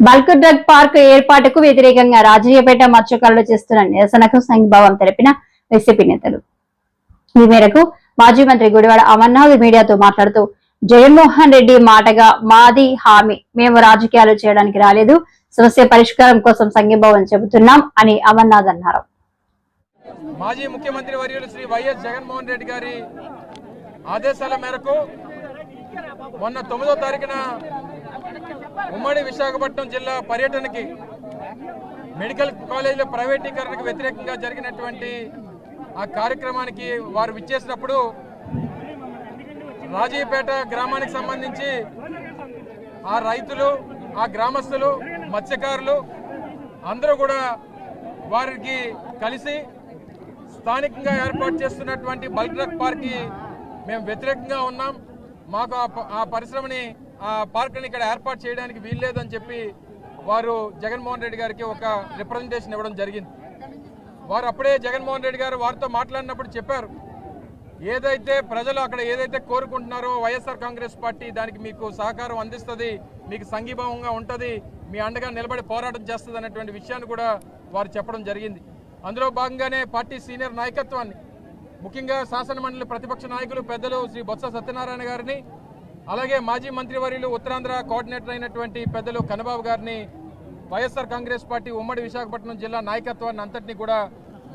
Bulk drug park ఏర్పాటుకు వ్యతిరేకంగా రాజయ్యపేట మత్స్యకారులు చేస్తున్న నిరసనకు సంఘభావం తెలిపిన వైసీపీ నేతలు. ఈ మేరకు మాజీ మంత్రి గుడివాడ అమర్నాథ్ మీడియాతో మాట్లాడుతూ జగన్మోహన్ రెడ్డి మాటగా మాది హామీ మేము రాజకీయాలు చేయడానికి రాలేదు సమస్య పరిష్కారం కోసం సంఘీభావం చెబుతున్నాం అని అమర్నాథ్ అన్నారు. మాజీ ముఖ్యమంత్రి వర్యులు శ్రీ వైఎస్ జగన్మోహన్ రెడ్డి గారి ఆదేశాల మేరకు మొన్న తొమ్మిదో తారీఖున ఉమ్మడి విశాఖపట్నం జిల్లా పర్యటనకి మెడికల్ కాలేజీల ప్రైవేటీకరణకు వ్యతిరేకంగా జరిగినటువంటి ఆ కార్యక్రమానికి వారు విచ్చేసినప్పుడు రాజీపేట గ్రామానికి సంబంధించి ఆ రైతులు ఆ గ్రామస్తులు మత్స్యకారులు అందరూ కూడా వారికి కలిసి స్థానికంగా ఏర్పాటు చేస్తున్నటువంటి బల్క్ డ్రగ్ పార్క్కి మేము వ్యతిరేకంగా ఉన్నాం. మాకు ఆ ప- ఆ పరిశ్రమని పార్క్ని ఇక్కడ ఏర్పాటు చేయడానికి వీల్లేదని చెప్పి వారు జగన్మోహన్ రెడ్డి గారికి ఒక రిప్రజెంటేషన్ ఇవ్వడం జరిగింది. వారు అప్పుడే జగన్మోహన్ రెడ్డి గారు వారితో మాట్లాడినప్పుడు చెప్పారు. ఏదైతే ప్రజలు అక్కడ ఏదైతే కోరుకుంటున్నారో వైఎస్ఆర్ కాంగ్రెస్ పార్టీ దానికి మీకు సహకారం అందిస్తుంది మీకు సంఘీభావంగా ఉంటుంది మీ అండగా నిలబడి పోరాటం చేస్తుంది అనేటువంటి విషయాన్ని కూడా వారు చెప్పడం జరిగింది. అందులో భాగంగానే పార్టీ సీనియర్ నాయకత్వాన్ని ముఖ్యంగా శాసనమండలి ప్రతిపక్ష నాయకులు పెద్దలు శ్రీ బొత్స సత్యనారాయణ గారిని అలాగే మాజీ మంత్రివర్యులు ఉత్తరాంధ్ర కోఆర్డినేటర్ అయినటువంటి పెద్దలు కన్నబాబు గారిని వైఎస్ఆర్ కాంగ్రెస్ పార్టీ ఉమ్మడి విశాఖపట్నం జిల్లా నాయకత్వాన్ని అంతటినీ కూడా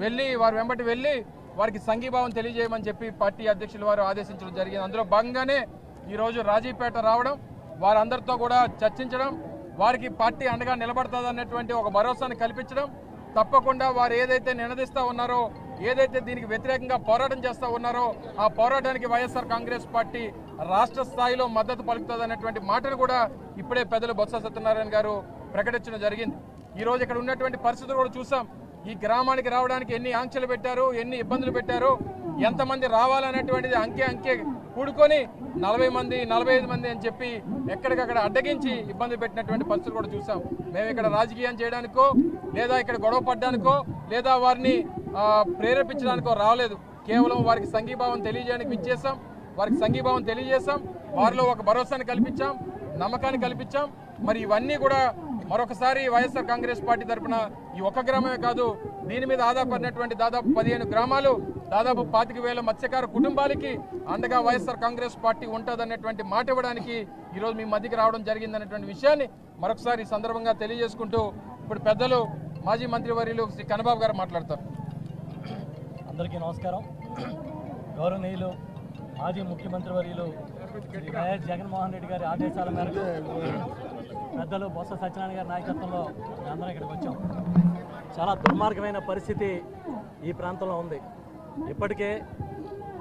వెళ్ళి వారు వెంబటి వెళ్ళి వారికి సంఘీభావం తెలియజేయమని చెప్పి పార్టీ అధ్యక్షులు వారు ఆదేశించడం జరిగింది. అందులో భాగంగానే ఈరోజు రాజీపేట రావడం వారందరితో కూడా చర్చించడం వారికి పార్టీ అండగా నిలబడుతుంది ఒక భరోసాను కల్పించడం తప్పకుండా వారు ఏదైతే నినదిస్తూ ఉన్నారో ఏదైతే దీనికి వ్యతిరేకంగా పోరాటం చేస్తూ ఉన్నారో ఆ పోరాటానికి వైఎస్ఆర్ కాంగ్రెస్ పార్టీ రాష్ట్ర స్థాయిలో మద్దతు పలుకుతుంది మాటలు మాటను కూడా ఇప్పుడే పెద్దలు బొత్స సత్యనారాయణ గారు ప్రకటించడం జరిగింది. ఈరోజు ఇక్కడ ఉన్నటువంటి పరిస్థితులు కూడా చూసాం. ఈ గ్రామానికి రావడానికి ఎన్ని ఆంక్షలు పెట్టారు ఎన్ని ఇబ్బందులు పెట్టారు ఎంతమంది రావాలనేటువంటిది అంకే అంకే కూడుకొని నలభై మంది నలభై ఐదు మంది అని చెప్పి ఎక్కడికక్కడ అడ్డగించి ఇబ్బంది పెట్టినటువంటి పరిస్థితులు కూడా చూసాం. మేము ఇక్కడ రాజకీయం చేయడానికో లేదా ఇక్కడ గొడవ పడ్డానికో లేదా వారిని ప్రేరేపించడానికి రాలేదు. కేవలం వారికి సంఘీభావం తెలియజేయడానికి ఇచ్చేసాం వారికి సంఘీభావం తెలియజేశాం. వారిలో ఒక భరోసాని కల్పించాం. నమ్మకాన్ని కల్పించాం. మరి ఇవన్నీ కూడా మరొకసారి వైఎస్ఆర్ కాంగ్రెస్ పార్టీ తరఫున ఈ ఒక్క గ్రామమే కాదు దీని మీద ఆధారపడినటువంటి దాదాపు పదిహేను గ్రామాలు దాదాపు పాతిక వేల మత్స్యకార కుటుంబాలకి అండగా వైఎస్ఆర్ కాంగ్రెస్ పార్టీ ఉంటుందన్నటువంటి మాట ఇవ్వడానికి ఈరోజు మీ మధ్యకి రావడం జరిగిందన్నటువంటి విషయాన్ని మరొకసారి సందర్భంగా తెలియజేసుకుంటూ ఇప్పుడు పెద్దలు మాజీ మంత్రివర్యులు శ్రీ కన్నబాబు గారు మాట్లాడతారు. అందరికీ నమస్కారం. గౌరవనీయులు మాజీ ముఖ్యమంత్రి వర్యులు శ్రీ వైఎస్ జగన్మోహన్ రెడ్డి గారి ఆదేశాల మేరకు పెద్దలు బొత్స సత్యనారాయణ గారి నాయకత్వంలో అందరం ఇక్కడికి వచ్చాం. చాలా దుర్మార్గమైన పరిస్థితి ఈ ప్రాంతంలో ఉంది. ఇప్పటికే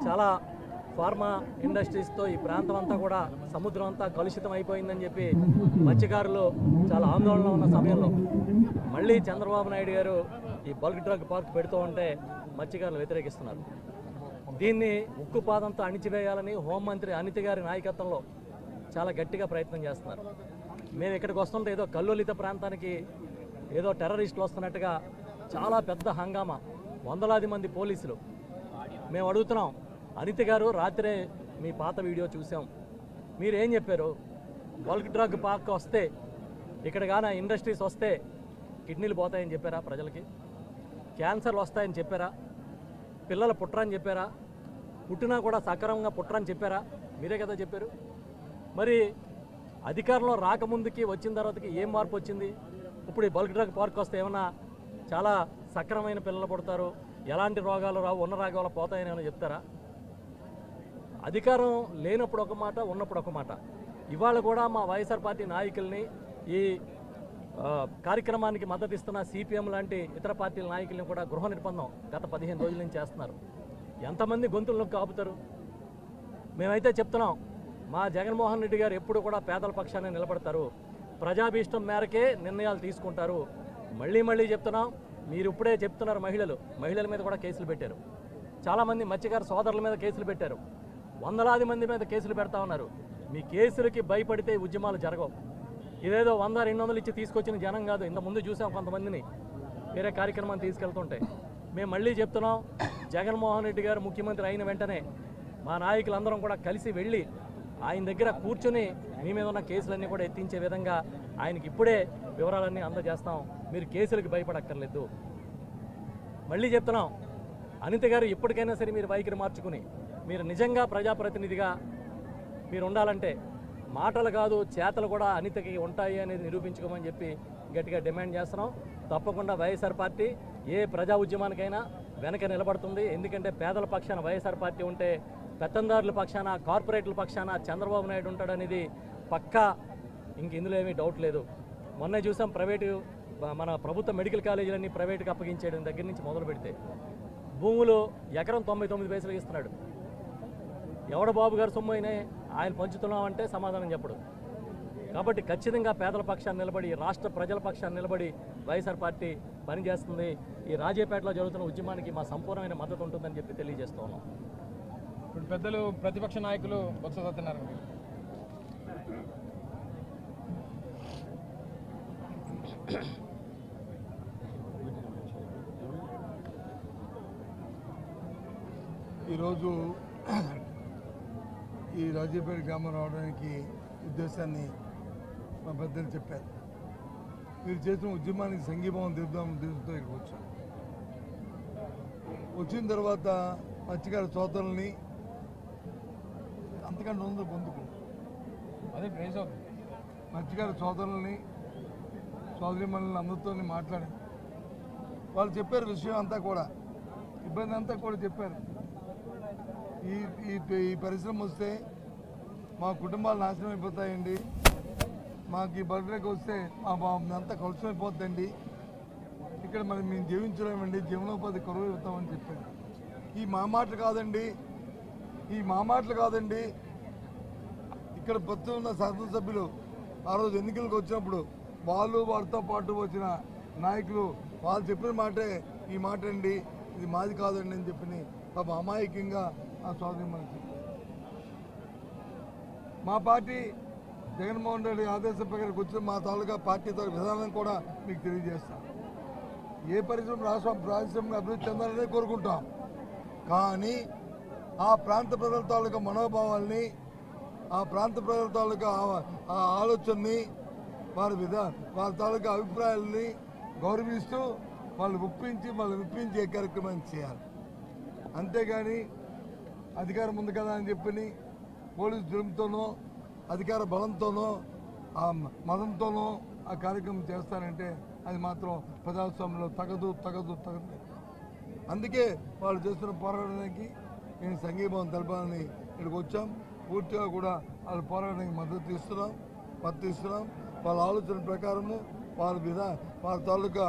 చాలా ఫార్మా ఇండస్ట్రీస్తో ఈ ప్రాంతం అంతా కూడా సముద్రం అంతా కలుషితం అయిపోయిందని చెప్పి మత్స్యకారులు చాలా ఆందోళన ఉన్న సమయంలో మళ్ళీ చంద్రబాబు నాయుడు గారు ఈ బల్క్ డ్రగ్ పార్క్ పెడుతూ ఉంటే మత్స్యకారులు వ్యతిరేకిస్తున్నారు. దీన్ని ఉక్కు పాదంతో అణిచివేయాలని హోంమంత్రి అనిత గారి నాయకత్వంలో చాలా గట్టిగా ప్రయత్నం చేస్తున్నారు. మేము ఇక్కడికి వస్తుంటే ఏదో కల్లోలిత ప్రాంతానికి ఏదో టెర్రరిస్టులు వస్తున్నట్టుగా చాలా పెద్ద హంగామా. వందలాది మంది పోలీసులు. మేము అడుగుతున్నాం అనిత గారు రాత్రే మీ పాత వీడియో చూసాం. మీరు ఏం చెప్పారు? బల్క్ డ్రగ్ పార్క్ వస్తే ఇక్కడ కానీ ఇండస్ట్రీస్ వస్తే కిడ్నీలు పోతాయని చెప్పారా ప్రజలకి? క్యాన్సర్లు వస్తాయని చెప్పారా? పిల్లలు పుట్టరని చెప్పారా? పుట్టినా కూడా సక్రమంగా పుట్టరని చెప్పారా? మీరే కదా చెప్పారు. మరి అధికారంలో రాకముందుకి వచ్చిన తర్వాతకి ఏం మార్పు వచ్చింది? ఇప్పుడు ఈ బల్క్ డ్రగ్ పార్క్ వస్తే ఏమన్నా చాలా సక్రమైన పిల్లలు పుడతారు? ఎలాంటి రోగాలు రావు? ఉన్న రోగాలు పోతాయని ఏమైనా చెప్తారా? అధికారం లేనప్పుడు ఒక మాట ఉన్నప్పుడు ఒక మాట. ఇవాళ కూడా మా వైఎస్ఆర్ పార్టీ నాయకుల్ని ఈ కార్యక్రమానికి మద్దతు ఇస్తున్న సిపిఎం లాంటి ఇతర పార్టీల నాయకుల్ని కూడా గృహ నిర్బంధం గత పదిహేను రోజుల నుంచి చేస్తున్నారు. ఎంతమంది గొంతులను కాపుతారు మేమైతే చెప్తున్నాం మా జగన్మోహన్ రెడ్డి గారు ఎప్పుడు కూడా పేదల పక్షాన్ని నిలబడతారు. ప్రజాభీష్టం మేరకే నిర్ణయాలు తీసుకుంటారు. మళ్ళీ మళ్ళీ చెప్తున్నాం మీరు ఇప్పుడే చెప్తున్నారు మహిళలు మహిళల మీద కూడా కేసులు పెట్టారు. చాలామంది మత్స్యకారు సోదరుల మీద కేసులు పెట్టారు. వందలాది మంది మీద కేసులు పెడతా ఉన్నారు. మీ కేసులకి భయపడితే ఉద్యమాలు జరగవు. ఇదేదో వంద రెండు వందలు ఇచ్చి తీసుకొచ్చిన జనం కాదు. ఇంత ముందు చూసాం కొంతమందిని. వేరే కార్యక్రమాన్ని తీసుకెళ్తుంటే. మేము మళ్ళీ చెప్తున్నాం జగన్మోహన్ రెడ్డి గారు ముఖ్యమంత్రి అయిన వెంటనే మా నాయకులందరం కూడా కలిసి వెళ్ళి ఆయన దగ్గర కూర్చొని మీ మీద ఉన్న కేసులన్నీ కూడా ఎత్తించే విధంగా ఆయనకి ఇప్పుడే వివరాలన్నీ అందజేస్తాం. మీరు కేసులకు భయపడక్కర్లేదు. మళ్ళీ చెప్తున్నాం అనిత గారు ఇప్పటికైనా సరే మీరు వైఖరి మార్చుకుని మీరు నిజంగా ప్రజాప్రతినిధిగా మీరు ఉండాలంటే మాటలు కాదు చేతలు కూడా అనితకి ఉంటాయి అనేది నిరూపించుకోమని చెప్పి గట్టిగా డిమాండ్ చేస్తున్నాం. తప్పకుండా వైఎస్ఆర్ పార్టీ ఏ ప్రజా ఉద్యమానికైనా వెనక నిలబడుతుంది. ఎందుకంటే పేదల పక్షాన వైఎస్ఆర్ పార్టీ ఉంటే పెత్తందారుల పక్షాన కార్పొరేట్ల పక్షాన చంద్రబాబు నాయుడు ఉంటాడనేది పక్కా. ఇంక ఇందులో ఏమీ డౌట్ లేదు. మొన్న చూసాం ప్రైవేటు మన ప్రభుత్వ మెడికల్ కాలేజీలన్నీ ప్రైవేట్కి అప్పగించేయడం దగ్గర నుంచి మొదలు పెడితే భూములు ఎకరం తొంభై తొమ్మిది పైసలు ఇస్తున్నాడు. ఎవడ బాబు గారు సొమ్ము అయినా ఆయన పంచుతున్నామంటే సమాధానం చెప్పడు. కాబట్టి ఖచ్చితంగా పేదల పక్షాన్ని నిలబడి రాష్ట్ర ప్రజల పక్షాన్ని నిలబడి వైఎస్ఆర్ పార్టీ పనిచేస్తుంది. ఈ రాజేపేటలో జరుగుతున్న ఉద్యమానికి మా సంపూర్ణమైన మద్దతు ఉంటుందని చెప్పి తెలియజేస్తూ ఉన్నాం ఇప్పుడు పెద్దలు ప్రతిపక్ష నాయకులు బొత్స సత్యనారాయణ ఈరోజు ఈ రాజీపేట గ్రామం రావడానికి ఉద్దేశాన్ని మా పెద్దలు చెప్పారు. మీరు చేసిన ఉద్యమానికి సంఘీభావం తెలుపుదాం ఉద్దేశంతో ఇక్కడికి వచ్చాం. వచ్చిన తర్వాత మత్స్యకార సోదరుల్ని అంతకంటే ఉంది పొందుకు అదే ప్రైజ్ అవుతుంది. మత్స్యకార సోదరుల్ని సోదరిమణులని అందరితో మాట్లాడాను వాళ్ళు చెప్పారు విషయం అంతా కూడా. ఇబ్బంది అంతా కూడా చెప్పారు. ఈ ఈ పరిశ్రమ వస్తే మా కుటుంబాలు నాశనం అయిపోతాయండి. మాకు ఈ బర్త్డేకి వస్తే మా అంతా కలుషం అయిపోతుందండి ఇక్కడ మరి మేము జీవించలేమండి. జీవనోపాధి కరువు అవుతామని చెప్పాడు ఈ మా మాటలు కాదండి. ఈ మా మాటలు కాదండి. ఇక్కడ ప్రస్తుతం ఉన్న శాసనసభ్యులు ఆ రోజు ఎన్నికలకు వచ్చినప్పుడు వాళ్ళు వారితో పాటు వచ్చిన నాయకులు వాళ్ళు చెప్పిన మాటే ఈ మాట అండి ఇది మాది కాదండి అని చెప్పి పాప అమాయకంగా ఆ సోదరి మనకి మా పార్టీ జగన్మోహన్ రెడ్డి ఆదేశం ప్రకారం వచ్చిన మా తాలూకా పార్టీ తాలూకా విధానం కూడా మీకు తెలియజేస్తాం. ఏ పరిశ్రమ రాష్ట్ర పారిశ్రామిక అభివృద్ధి చెందాలనే కోరుకుంటాం. కానీ ఆ ప్రాంత ప్రజల తాలూకా మనోభావాల్ని ఆ ప్రాంత ప్రజల తాలూకా ఆ- ఆ ఆలోచనని వారి విధా వారి తాలూకా అభిప్రాయాలని గౌరవిస్తూ వాళ్ళు ఒప్పించి వాళ్ళు విప్పించే కార్యక్రమాన్ని చేయాలి. అంతేగాని అధికారం ఉంది కదా అని చెప్పి పోలీసు జులుంతోనో అధికార బలంతోనో ఆ మతంతోనో ఆ కార్యక్రమం చేస్తారంటే అది మాత్రం ప్రజాస్వామ్యంలో తగదు తగదు తగదు. అందుకే వాళ్ళు చేస్తున్న పోరాటానికి నేను సంఘీభావం తెలపాలని ఇక్కడికి వచ్చాం. పూర్తిగా కూడా వాళ్ళ పోరాటానికి మద్దతు ఇస్తున్నాం మద్దతు ఇస్తున్నాం. వాళ్ళ ఆలోచన ప్రకారము వాళ్ళ విధా వాళ్ళ తాలూకా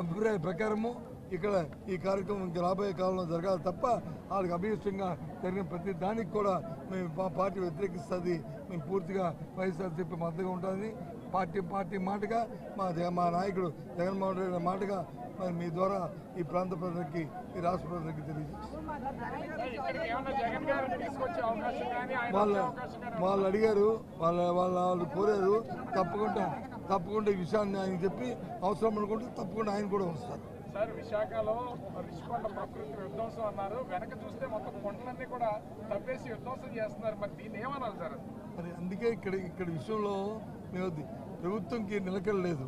అభిప్రాయ ప్రకారము ఇక్కడ ఈ కార్యక్రమం రాబోయే కాలంలో జరగాలి తప్ప వాళ్ళకి అభిష్టంగా జరిగిన ప్రతి దానికి కూడా మేము మా పార్టీ వ్యతిరేకిస్తుంది. మేము పూర్తిగా వైఎస్ఆర్సీపీ మద్దతుగా ఉంటుంది పార్టీ పార్టీ మాటగా మా మా నాయకుడు జగన్మోహన్ రెడ్డి మాటగా మరి మీ ద్వారా ఈ ప్రాంత ప్రజలకి ఈ రాష్ట్ర ప్రజలకి తెలియజేస్తారు వాళ్ళ వాళ్ళు అడిగారు వాళ్ళ వాళ్ళ వాళ్ళు కోరారు తప్పకుండా తప్పకుండా ఈ విషయాన్ని ఆయన చెప్పి అవసరం అనుకుంటే తప్పకుండా ఆయన కూడా వస్తారు. సార్ విశాఖలో రిషికొండ ప్రకృతి విధ్వంసం అన్నారు. వెనక చూస్తే మొత్తం కొండలన్నీ కూడా తప్పేసి విధ్వంసం చేస్తున్నారు. మరి దీన్ని ఏమన్నారు సార్? మరి అందుకే ఇక్కడ ఇక్కడ విషయంలో మేము ప్రభుత్వంకి నిలకడ లేదు.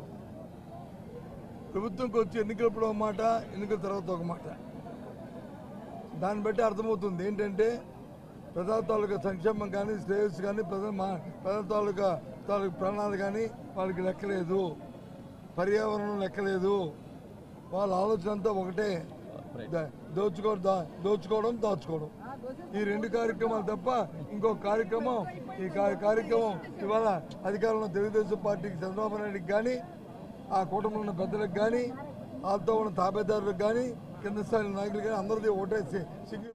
ప్రభుత్వంకి వచ్చి ఎన్నికలప్పుడు ఒక మాట ఎన్నికల తర్వాత ఒక మాట. దాన్ని బట్టి అర్థమవుతుంది. ఏంటంటే ప్రజా తాలూకా సంక్షేమం కానీ శ్రేయస్సు కానీ ప్రజల మా ప్రజా తాలూకా తాలూకా ప్రాణాలు కానీ వాళ్ళకి లెక్కలేదు. పర్యావరణం లెక్కలేదు. వాళ్ళ ఆలోచన అంతా ఒకటే. ద- దోచుకో దా- దోచుకోవడం దాచుకోవడం. ఈ రెండు కార్యక్రమాలు తప్ప ఇంకో కార్యక్రమం ఈ కార్యక్రమం ఇవాళ అధికారంలో తెలుగుదేశం పార్టీకి చంద్రబాబు నాయుడుకి కానీ ఆ కూటమిలో ఉన్న పెద్దలకు కానీ వాళ్ళతో ఉన్న తాబేదారులకు కానీ కింద స్థాయి నాయకులు కానీ అందరిది ఒకటే సి- సింగిల్